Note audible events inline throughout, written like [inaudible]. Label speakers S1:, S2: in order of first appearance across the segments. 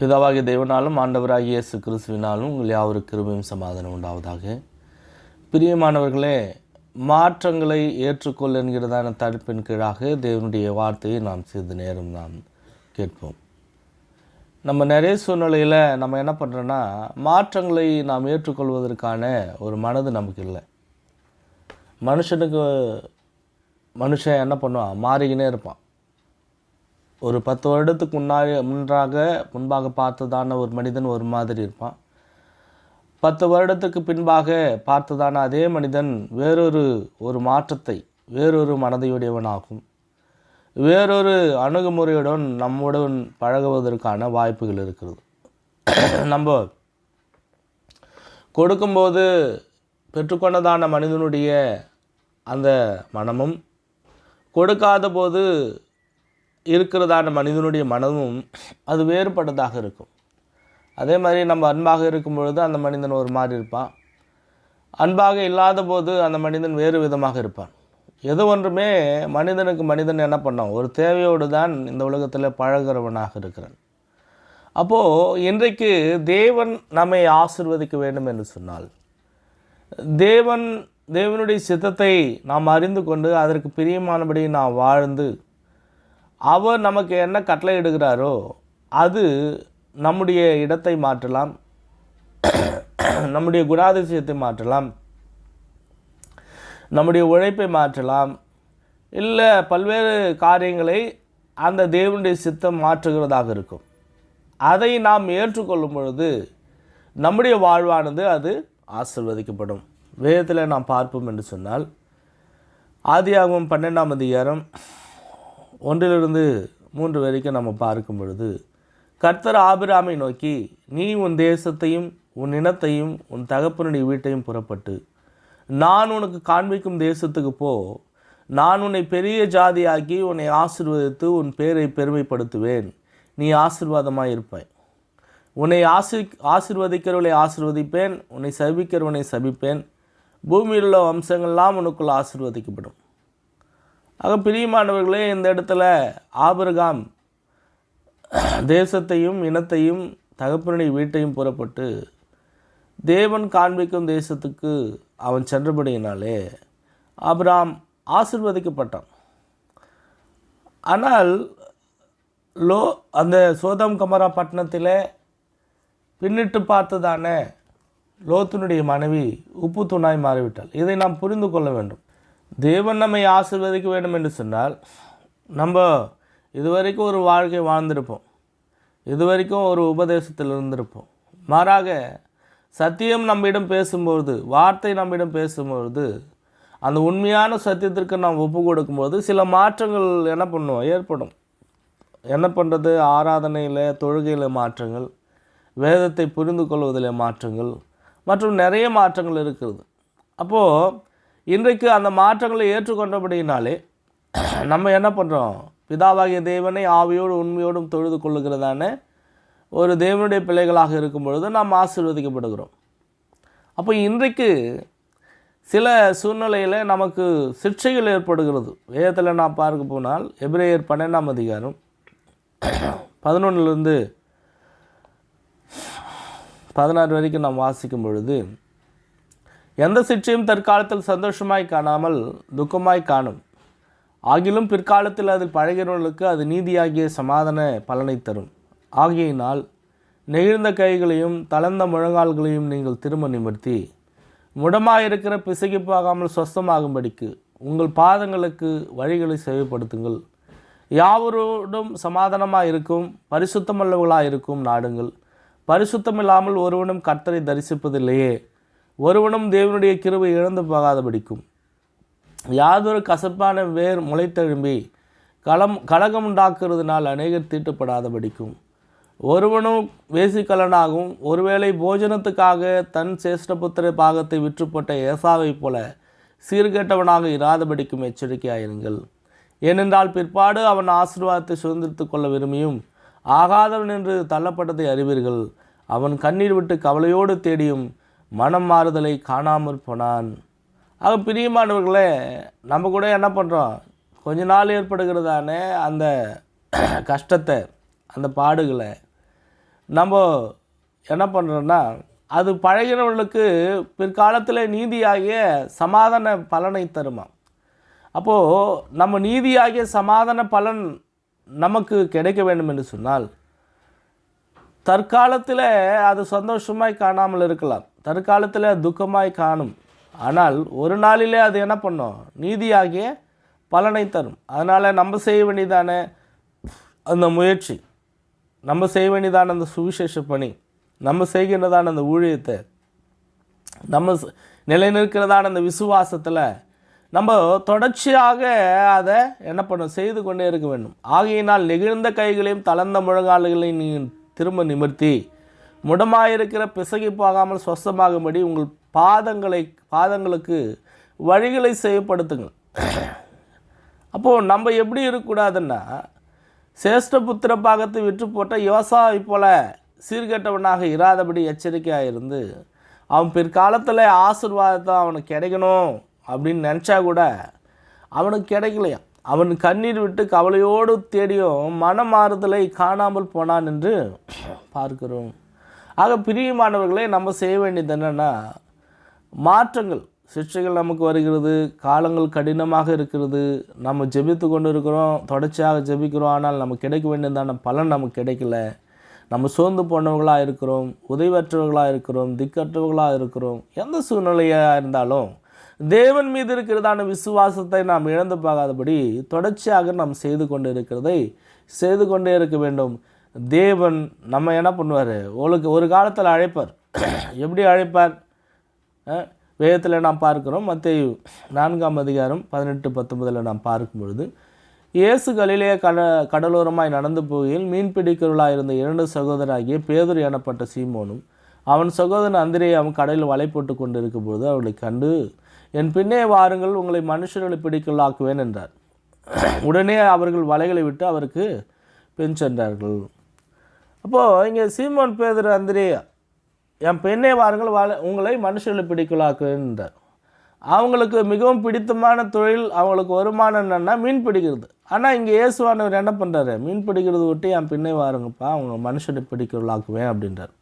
S1: பிதாவாகிய தேவனாலும் ஆண்டவராகிய இயேசு கிறிஸ்துவினாலும் உங்கள் யாவருக்கு கிருபையும் சமாதானம் உண்டாவதாக. பிரியமானவர்களே மாற்றங்களை ஏற்றுக்கொள் என்கிறதான தடுப்பின் கீழாக தேவனுடைய வார்த்தையை நாம் சிறிது நேரம் நாம் கேட்போம். நம்ம நிறைய சூழ்நிலையில் நம்ம என்ன பண்ணுறோன்னா மாற்றங்களை நாம் ஏற்றுக்கொள்வதற்கான ஒரு மனது நமக்கு இல்லை. மனுஷனுக்கு மனுஷன் என்ன பண்ணுவான்? மாறிக்கினே இருப்பான். ஒரு பத்து வருடத்துக்கு முன்னாடி முன்றாக முன்பாக பார்த்ததான ஒரு மனிதன் ஒரு மாதிரி இருப்பான். பத்து வருடத்துக்கு பின்பாக பார்த்ததான அதே மனிதன் வேறொரு ஒரு மாற்றத்தை வேறொரு மனதையுடையவனாகும். வேறொரு அணுகுமுறையுடன் நம்முடன் பழகுவதற்கான வாய்ப்புகள் இருக்கிறது. [clears throat] நம்ம கொடுக்கும்போது பெற்றுக்கொண்டதான மனிதனுடைய அந்த மனமும் கொடுக்காத போது இருக்கிறதான மனிதனுடைய மனமும் அது வேறுபட்டதாக இருக்கும். அதே மாதிரி நம்ம அன்பாக இருக்கும் பொழுது அந்த மனிதன் ஒரு மாதிரி இருப்பான். அன்பாக இல்லாத போது அந்த மனிதன் வேறு விதமாக இருப்பான். எது ஒன்றுமே மனிதனுக்கு மனிதன் என்ன பண்ணோம் ஒரு தேவையோடு தான் இந்த உலகத்தில் பழகிறவனாக இருக்கிறான். அப்போது இன்றைக்கு தேவன் நம்மை ஆசிர்வதிக்க வேண்டும் என்று சொன்னால் தேவன் தேவனுடைய சித்தத்தை நாம் அறிந்து கொண்டு அதற்கு பிரியமானபடி நாம் வாழ்ந்து அவர் நமக்கு என்ன கட்டளை இடுகிறாரோ அது நம்முடைய இடத்தை மாற்றலாம். [clears throat] நம்முடைய குணாதிசயத்தை மாற்றலாம். நம்முடைய உழைப்பை மாற்றலாம். இல்லை பல்வேறு காரியங்களை அந்த தேவனுடைய சித்தம் மாற்றுகிறதாக இருக்கும். அதை நாம் ஏற்றுக்கொள்ளும் பொழுது நம்முடைய வாழ்வானது அது ஆசிர்வதிக்கப்படும். வேதத்தில் நாம் பார்ப்போம் என்று சொன்னால் ஆதியாகவும் பன்னெண்டாம் அதிகாரம் ஒன்றிலிருந்து மூன்று வரைக்கும் நம்ம பார்க்கும் பொழுது கர்த்தர் ஆபிராமை நோக்கி நீ உன் தேசத்தையும் உன் இனத்தையும் உன் தகப்பனுடைய வீட்டையும் புறப்பட்டு நான் உனக்கு காண்பிக்கும் தேசத்துக்கு போ. நான் உன்னை பெரிய ஜாதியாக்கி உன்னை ஆசிர்வதித்து உன் பேரை பெருமைப்படுத்துவேன். நீ ஆசிர்வாதமாக இருப்பாய். உன்னை ஆசி ஆசிர்வதிக்கிறவளை ஆசிர்வதிப்பேன். உன்னை சபிக்கிறவனை சபிப்பேன். பூமியில் உள்ள வம்சங்கள்லாம் உனக்குள் ஆசிர்வதிக்கப்படும். ஆக பிரியமானவர்களே இந்த இடத்துல ஆபிரகாம் தேசத்தையும் இனத்தையும் தகப்பனுடைய வீட்டையும் புறப்பட்டு தேவன் காண்பிக்கும் தேசத்துக்கு அவன் சென்றபடியினாலே ஆபிராம் ஆசிர்வதிக்கப்பட்டான். ஆனால் லோ அந்த சோதம் கமரா பட்டணத்தில் பின்னிட்டு பார்த்ததான லோத்தினுடைய மனைவி உப்பு துணாய் மாறிவிட்டாள். இதை நாம் புரிந்து கொள்ள வேண்டும். தேவன் நம்மை ஆசிர்வதிக்க வேண்டும் என்று சொன்னால் நம்ம இதுவரைக்கும் ஒரு வாழ்க்கை வாழ்ந்திருப்போம். இதுவரைக்கும் ஒரு உபதேசத்தில் இருந்திருப்போம். மாறாக சத்தியம் நம்மிடம் பேசும்பொழுது வார்த்தை நம்மிடம் பேசும்பொழுது அந்த உண்மையான சத்தியத்திற்கு நாம் ஒப்பு கொடுக்கும்போது சில மாற்றங்கள் என்ன பண்ணுவோம் ஏற்படும். என்ன பண்ணுறது ஆராதனையில் தொழுகையில் மாற்றங்கள் வேதத்தை புரிந்து கொள்வதில் மாற்றங்கள் மற்றும் நிறைய மாற்றங்கள் இருக்கிறது. அப்போது இன்றைக்கு அந்த மாற்றங்களை ஏற்றுக்கொண்டபடியினாலே நம்ம என்ன பண்ணுறோம் பிதாவாகிய தேவனை ஆவியோடு உண்மையோடும் தொழுது கொள்ளுகிறதான ஒரு தேவனுடைய பிள்ளைகளாக இருக்கும் பொழுது நாம் ஆசீர்வதிக்கப்படுகிறோம். அப்போ இன்றைக்கு சில சூழ்நிலையில் நமக்கு சிக்ஷைகள் ஏற்படுகிறது. வேதத்தில் நான் பார்க்க போனால் எபிரேயர் பன்னெண்டாம் அதிகாரம் பதினொன்றுலேருந்து பதினாறு வரைக்கும் நாம் வாசிக்கும் பொழுது எந்த சிற்றையும் தற்காலத்தில் சந்தோஷமாய் காணாமல் துக்கமாய் காணும். ஆகிலும் பிற்காலத்தில் அதில் பழகிறவர்களுக்கு அது நீதியாகிய சமாதான பலனை தரும். ஆகையினால் நெகிழ்ந்த கைகளையும் தளர்ந்த முழங்கால்களையும் நீங்கள் திரும்ப நிமிர்த்தி முடமாயிருக்கிற பிசகி போகாமல் சொஸ்தமாகும்படிக்கு உங்கள் பாதங்களுக்கு வழிகளை சேவைப்படுத்துங்கள். யாவரோடும் சமாதானமாக இருக்கும் பரிசுத்தமல்லவர்களாக இருக்கும் நாடுங்கள். பரிசுத்தமில்லாமல் ஒருவனும் கர்த்தரை தரிசிப்பதில்லையே. ஒருவனும் தேவனுடைய கிருவை இழந்து போகாதபடிக்கும். யாதொரு கசப்பான வேர் முளைத்தெழும்பி களம் கலகம் உண்டாக்குறதுனால் அநேகர் தீட்டுப்படாதபடிக்கும். ஒருவனும் வேசிக்கலனாகவும் ஒருவேளை போஜனத்துக்காக தன் சேஷ்டபுத்திர பாகத்தை விற்றுப்பட்ட ஏசாவைப் போல சீர்கெட்டவனாக இராதபடிக்கும் எச்சரிக்கையாயிருங்கள். ஏனென்றால் பிற்பாடு அவன் ஆசீர்வாதத்தை சுதந்திரித்து கொள்ள விரும்பியும் ஆகாதவன் என்று தள்ளப்பட்டதை அறிவீர்கள். அவன் கண்ணீர் விட்டு கவலையோடு தேடியும் மனம் மாறுதலை காணாமல் போனான். ஆக பிரியமானவர்களே நம்ம கூட என்ன பண்ணுறோம் கொஞ்ச நாள் ஏற்படுகிறதான அந்த [clears throat] கஷ்டத்தை அந்த பாடுகளை. நம்ம என்ன பண்ணுறோன்னா அது பழகினவர்களுக்கு பிற்காலத்தில் நீதியாகிய சமாதான பலனை தருமா அப்போது நம்ம நீதியாகிய சமாதான பலன் நமக்கு கிடைக்க வேண்டும் என்று சொன்னால் தற்காலத்தில் அது சந்தோஷமாய் காணாமல் இருக்கலாம். தற்காலத்தில் துக்கமாய் காணும். ஆனால் ஒரு நாளிலே அது என்ன பண்ணும்? நீதியாகிய பலனை தரும். அதனால் நம்ம செய்ய வேண்டியதான அந்த முயற்சி நம்ம செய்ய வேண்டியதான அந்த சுவிசேஷ பணி நம்ம செய்கின்றதான அந்த ஊழியத்தை நம்ம நிலைநிற்கிறதான அந்த விசுவாசத்தில் நம்ம தொடர்ச்சியாக அதை என்ன பண்ணும்? செய்து கொண்டே இருக்க வேண்டும். ஆகையினால் நெகிழ்ந்த கைகளையும் தளர்ந்த முழங்கால்களையும் நீ திரும்ப நிமிர்த்தி முடமாயிருக்கிற பிசகி போகாமல் சொஸ்தமாகும்படி உங்கள் பாதங்களை பாதங்களுக்கு வழிகளை செய்யப்படுத்துங்கள் அப்போது நம்ம எப்படி இருக்கக்கூடாதுன்னா சேஷ்டபுத்திர பாகத்தை விற்று போட்ட யோசாவை போல சீர்கெட்டவனாக இராதபடி எச்சரிக்கையாக இருந்து அவன் பிற்காலத்தில் ஆசீர்வாதத்தை அவனுக்கு கிடைக்கணும் அப்படின்னு நினச்சா கூட அவனுக்கு கிடைக்கலையா? அவன் கண்ணீர் விட்டு கவலையோடு தேடியும் மனமாறுதலை காணாமல் போனான் என்று பார்க்கிறோம். ஆக பிரியமானவர்களே நம்ம செய்ய வேண்டியது என்னென்னா மாற்றங்கள். சிக்ஷைகள் நமக்கு வருகிறது காலங்கள் கடினமாக இருக்கிறது நம்ம ஜெபித்து கொண்டு இருக்கிறோம் தொடர்ச்சியாக ஜெபிக்கிறோம் ஆனால் நமக்கு கிடைக்க வேண்டியதான பலன் நமக்கு கிடைக்கல. நம்ம சோர்ந்து போனவர்களாக இருக்கிறோம் உதவியற்றவர்களாக இருக்கிறோம் திக்கற்றவர்களாக இருக்கிறோம் எந்த சூழ்நிலையாக இருந்தாலும் தேவன் மீது இருக்கிறதான விசுவாசத்தை நாம் இழந்து போகாதபடி தொடர்ச்சியாக நாம் செய்து கொண்டு இருக்கிறதை செய்து கொண்டே இருக்க வேண்டும். தேவன் நம்ம என்ன பண்ணுவார்? உங்களுக்கு ஒரு காலத்தில் அழைப்பார். [clears throat] எப்படி அழைப்பார்? வேதத்தில் நாம் பார்க்கிறோம். மத்தேயு நான்காம் அதிகாரம் பதினெட்டு பத்தொன்பதில் நாம் பார்க்கும் பொழுது இயேசு கலிலே கட கடலோரமாய் நடந்து போகையில் மீன் பிடிக்கிறவர்களாக இருந்த இரண்டு சகோதராகிய பேதுரு எனப்பட்ட சீமோனும் அவன் சகோதரன் அந்திரே அவன் கடலில் வலை போட்டு கொண்டு இருக்கும்போது அவளை கண்டு என் பின்னே வாருங்கள் உங்களை மனுஷர்களை பிடிக்கலாக்குவேன் என்றார். [clears throat] உடனே அவர்கள் வலைகளை விட்டு அவருக்கு பின் சென்றார்கள். அப்போது இங்கே சீமோன் பேதர் அந்திரியா என் பெண்ணே வாருங்கள் வாழ உங்களை மனுஷர்களை பிடிக்கலாக்குன்றார் அவங்களுக்கு மிகவும் பிடித்தமான தொழில் அவங்களுக்கு வருமானம் என்னென்னா மீன் பிடிக்கிறது. ஆனால் இங்கே இயேசுவானவர் என்ன பண்ணுறாரு மீன் பிடிக்கிறது விட்டு என் பின்னே வாருங்கப்பா அவங்க மனுஷனை பிடிக்கலாக்குவேன் அப்படின்றார்.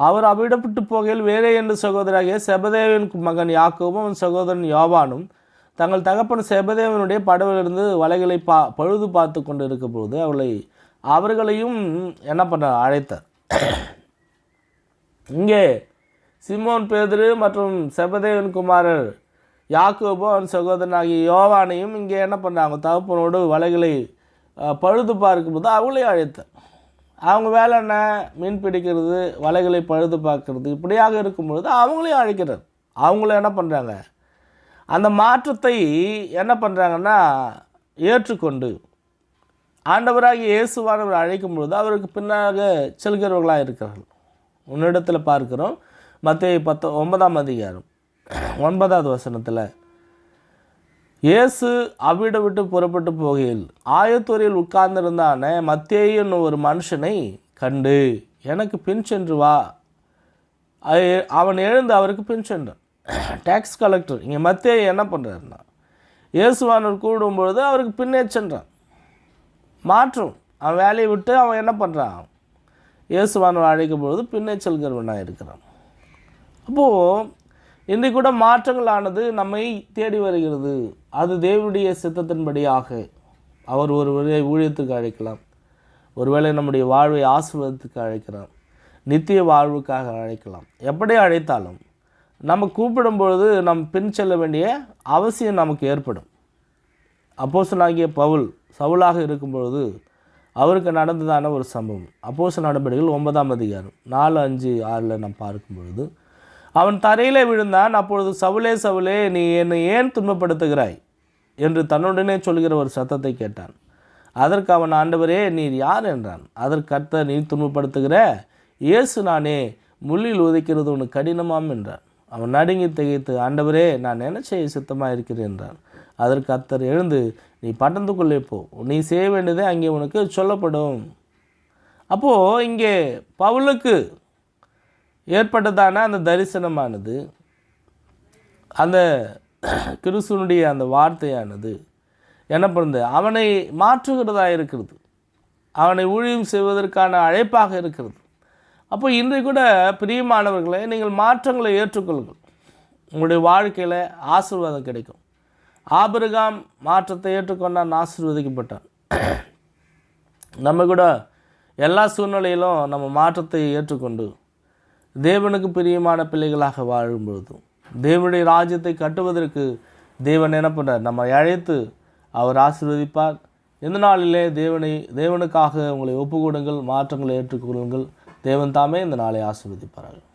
S1: அவர் அவிடப்பட்டு போகையில் வேறே என்று சகோதராகிய செபதேவின் மகன் யாக்கோபும் அவன் சகோதரன் யோவானும் தங்கள் தகப்பன் செபதேவனுடைய படவிலிருந்து வலைகளை பா பழுது பார்த்து கொண்டு இருக்கும்போது அவளை அவர்களையும் என்ன பண்ணார் அழைத்தார். இங்கே சிமோன் பேதுரு மற்றும் செபதேவன் குமாரர் யாக்கோபோ அவன் சகோதரனாகிய யோவானையும் இங்கே என்ன பண்ணாங்க தகப்பனோடு வலைகளை பழுது பார்க்கும்போது அவங்களையும் அழைத்தார். அவங்க வேலை என்ன? மீன் பிடிக்கிறது வலைகளை பழுது பார்க்கறது இப்படியாக இருக்கும்பொழுது அவங்களையும் அழைக்கிறார். அவங்களும் என்ன பண்ணுறாங்க அந்த மாற்றத்தை என்ன பண்ணுறாங்கன்னா ஏற்றுக்கொண்டு ஆண்டவராக இயேசுவானவர் அழைக்கும் பொழுது அவருக்கு பின்னாக செல்கிறவர்களாக இருக்கிறார்கள். உன்னிடத்தில் பார்க்கிறோம். மற்ற பத்து ஒன்பதாம் அதிகாரம் ஒன்பதாவது வசனத்தில் இயேசு அவ்விட விட்டு புறப்பட்டு போகையில் ஆயத்தூரில் உட்கார்ந்திருந்தான. மத்தேயன் ஒரு மனுஷனை கண்டு எனக்கு பின் சென்று வா. அவன் எழுந்து அவருக்கு பின் சென்றான். டேக்ஸ் கலெக்டர் இங்கே மத்திய என்ன பண்ணுறாருன்னா இயேசுவானவர் கூடும்பொழுது அவருக்கு பின்னே சென்றான். மாற்றும். அவன் வேலையை விட்டு அவன் என்ன பண்ணுறான் இயேசுவானவர் அழைக்கும் பொழுது பின்னே செல்கிறவனாக இருக்கிறான். அப்போது இன்றைக்கு கூட மாற்றங்களானது நம்மை தேடி வருகிறது. அது தேவனுடைய சித்தத்தின்படியாக. அவர் ஒருவரை ஊழியத்துக்கு அழைக்கலாம். ஒருவேளை நம்முடைய வாழ்வை ஆசீர்வாதத்துக்கு அழைக்கலாம். நித்திய வாழ்வுக்காக அழைக்கலாம். எப்படி அழைத்தாலும் நம்ம கூப்பிடும் பொழுது நம் பின் செல்ல வேண்டிய அவசியம் நமக்கு ஏற்படும். அப்போஸ்தலனாகிய பவுல் சவுலாக இருக்கும் பொழுது அவருக்கு நடந்ததான ஒரு சம்பவம். அப்போச நடவடிக்கைகள் ஒன்பதாம் அதிகாரம் நாலு அஞ்சு ஆறில் நாம் பார்க்கும் பொழுது அவன் தரையிலே விழுந்தான் அப்பொழுது சவுலே சவுலே நீ என்னை ஏன் துன்பப்படுத்துகிறாய்? என்று தன்னுடனே சொல்கிற ஒரு சத்தத்தை கேட்டான். அதற்கு அவன் ஆண்டவரே நீர் யார்? என்றான். அதற்கு கர்த்தர் நீ துன்பப்படுத்துகிற? இயேசு நானே முள்ளில் உதைக்கிறது உனக்கு கடினமாம் என்றான். அவன் நடுங்கி திகைத்து ஆண்டவரே நான் என்ன சித்தமாக இருக்கிறேன் என்றான். அதற்கு அத்தர் எழுந்து நீ பட்டணத்துக்குள்ளே போ. நீ செய்ய வேண்டியதே அங்கே உனக்கு சொல்லப்படும். அப்போது இங்கே பவுலுக்கு ஏற்பட்டதான அந்த தரிசனமானது அந்த கிறிஸ்துவனுடைய அந்த வார்த்தையானது என்ன பண்ணுது அவனை மாற்றுகிறதா இருக்கிறது. அவனை ஊழியம் செய்வதற்கான அழைப்பாக இருக்கிறது. அப்போ இன்றைக்கு கூட பிரியமானவர்களை நீங்கள் மாற்றங்களை ஏற்றுக்கொள்ளுங்கள். உங்களுடைய வாழ்க்கையில் ஆசீர்வாதம் கிடைக்கும். ஆபிரகாம் மாற்றத்தை ஏற்றுக்கொண்டான் ஆசீர்வதிக்கப்பட்டான் நம்ம கூட எல்லா சூழ்நிலையிலும் நம்ம மாற்றத்தை ஏற்றுக்கொண்டு தேவனுக்கு பிரியமான பிள்ளைகளாக வாழும் பொழுதும் தேவனுடைய ராஜ்யத்தை கட்டுவதற்கு தேவன் என்ன பண்ணார் நம்ம அழைத்து அவர் ஆசீர்வதிப்பார். எந்த நாளிலே தேவனை தேவனுக்காக உங்களை ஒப்புக்கொடுங்கள் மாற்றங்களை ஏற்றுக்கொள்ளுங்கள். தேவன் தாமே இந்த நாளை ஆசீர்வதிப்பார்கள்